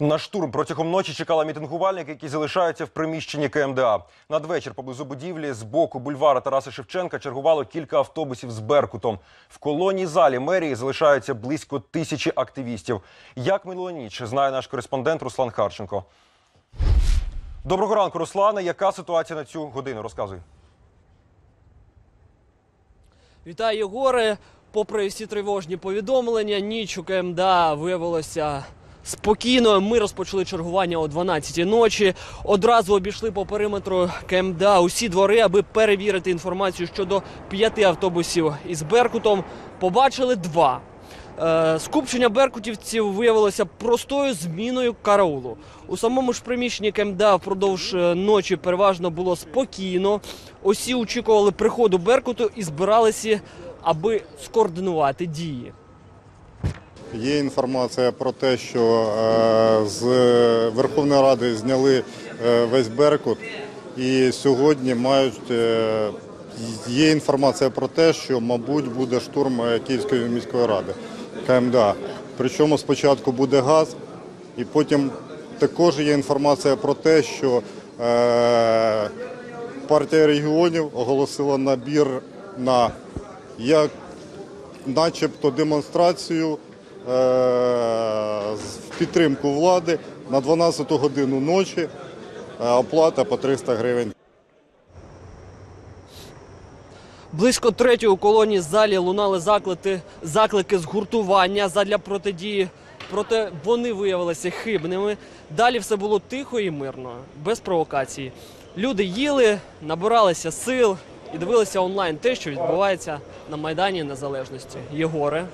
На штурм протягом ночі чекали мітингувальники, які залишаються в приміщенні КМДА. Надвечір поблизу будівлі з боку бульвара Тараса Шевченка чергувало кілька автобусів з Беркутом. В колонній залі мерії залишаються близько тисячі активістів. Як минула ніч, знає наш кореспондент Руслан Харченко. Доброго ранку, Руслане. Яка ситуація на цю годину? Розказуй. Вітаю, Єгоре. Попри всі тривожні повідомлення, ніч у КМДА виявилося спокійною. Ми розпочали чергування о 12-й ночі. Одразу обійшли по периметру КМДА усі двори, аби перевірити інформацію щодо п'яти автобусів із Беркутом. Побачили два. Е, Скупчення беркутівців виявилося простою зміною караулу. У самому ж приміщенні КМДА впродовж е, ночі переважно було спокійно. Усі очікували приходу Беркуту і збиралися, аби скоординувати дії. Є інформація про те, що е, з Верховної Ради зняли е, весь Беркут, і сьогодні мають е, є інформація про те, що, мабуть, буде штурм Київської міської ради КМДА. Причому спочатку буде газ, і потім також є інформація про те, що партія регіонів оголосила набір на як начебто демонстрацію в підтримку влади на 12 годину ночі, е, оплата по 300 гривень. Близько третьої у колонії залі лунали заклики, заклики згуртування задля протидії. Проте вони виявилися хибними. Далі все було тихо і мирно, без провокації. Люди їли, набиралися сил і дивилися онлайн те, що відбувається на Майдані Незалежності. Єгоре.